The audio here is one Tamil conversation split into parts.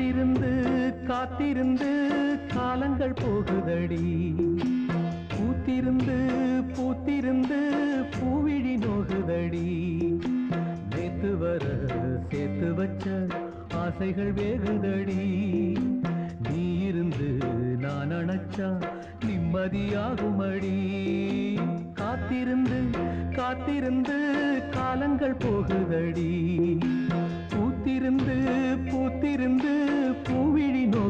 காத்திருந்து காத்திருந்து காலங்கள் போகுதடி. பூத்திருந்து பூத்திருந்து பூவிழி நோகுதடி. நேத்து வர சேர்த்து வச்ச ஆசைகள் வேகுதடி. நீ இருந்து நான் அணைச்சா நிம்மதியாகுமடி. காத்திருந்து காத்திருந்து காலங்கள் போகுதடி. பூத்திருந்து பூத்திருந்து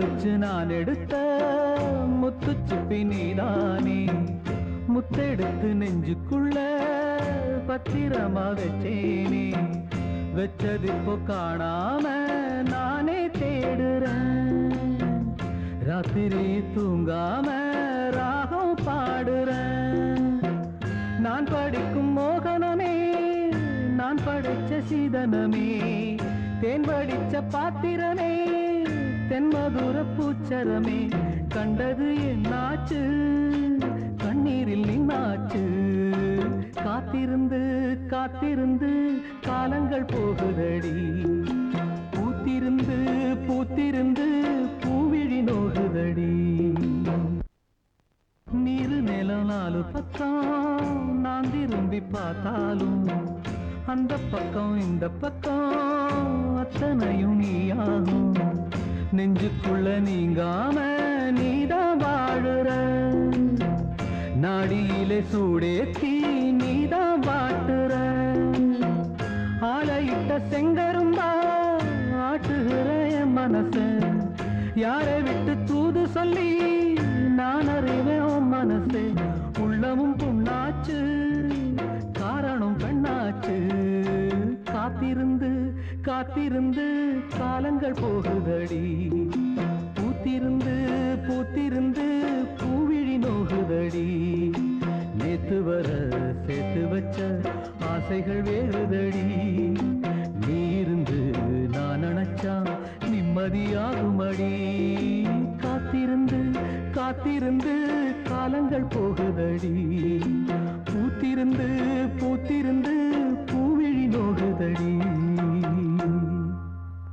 முக்குளிச்சு நான் எடுத்த முத்து முத்துச்சிப்பி நீதானே? முத்தெடுத்து நெஞ்சுக்குள்ள பத்திரமா வச்சேனே. வச்சது இப்போ காணாம நானே தேடுறேன். ராத்திரி தூங்காம ராகம் பாடுறேன். நான் படிக்கும் மோகனமே நான் படைச்ச சீதனமே. தேன் படிச்ச பாத்திரமே தென்மதுர பூச்சரமே கண்டது என்னாச்சு? கண்ணீரில் நின்னாச்சு. காத்திருந்து காத்திருந்து காலங்கள் போகுதடி. பூத்திருந்து பூத்திருந்து பூவிழி நோகுதடி. நீரு நிலம் நாலு பக்கம் நான் திரும்பி பார்த்தாலும் அந்த பக்கம் இந்த பக்கம் அத்தனையும் நீயா நெஞ்சுக்குள்ள நீங்காம நீதான் வாழுற. நாடியிலே சூடேத்தி நீதான் வாட்டுற. ஆளையிட்ட செங்கரும்பா ஆட்டுகிற என் மனச. யாரை விட்டு தூது சொல்லி நான் அறிவேன் மனசு. உள்ளமும் புண்ணாச்சு காரணம் பெண்ணாச்சு. காத்திருந்து காத்திருந்து காலங்கள் போகுதடி. பூத்திருந்து பூத்திருந்து பூவிழி நோகுதடி. நேத்து வர சேர்த்து வச்ச ஆசைகள் வேறுதடி. நீ இருந்து நான் நினைச்சா நிம்மதியாகுமடி. காத்திருந்து காத்திருந்து காலங்கள் போகுதடி. பூத்திருந்து பூத்திருந்து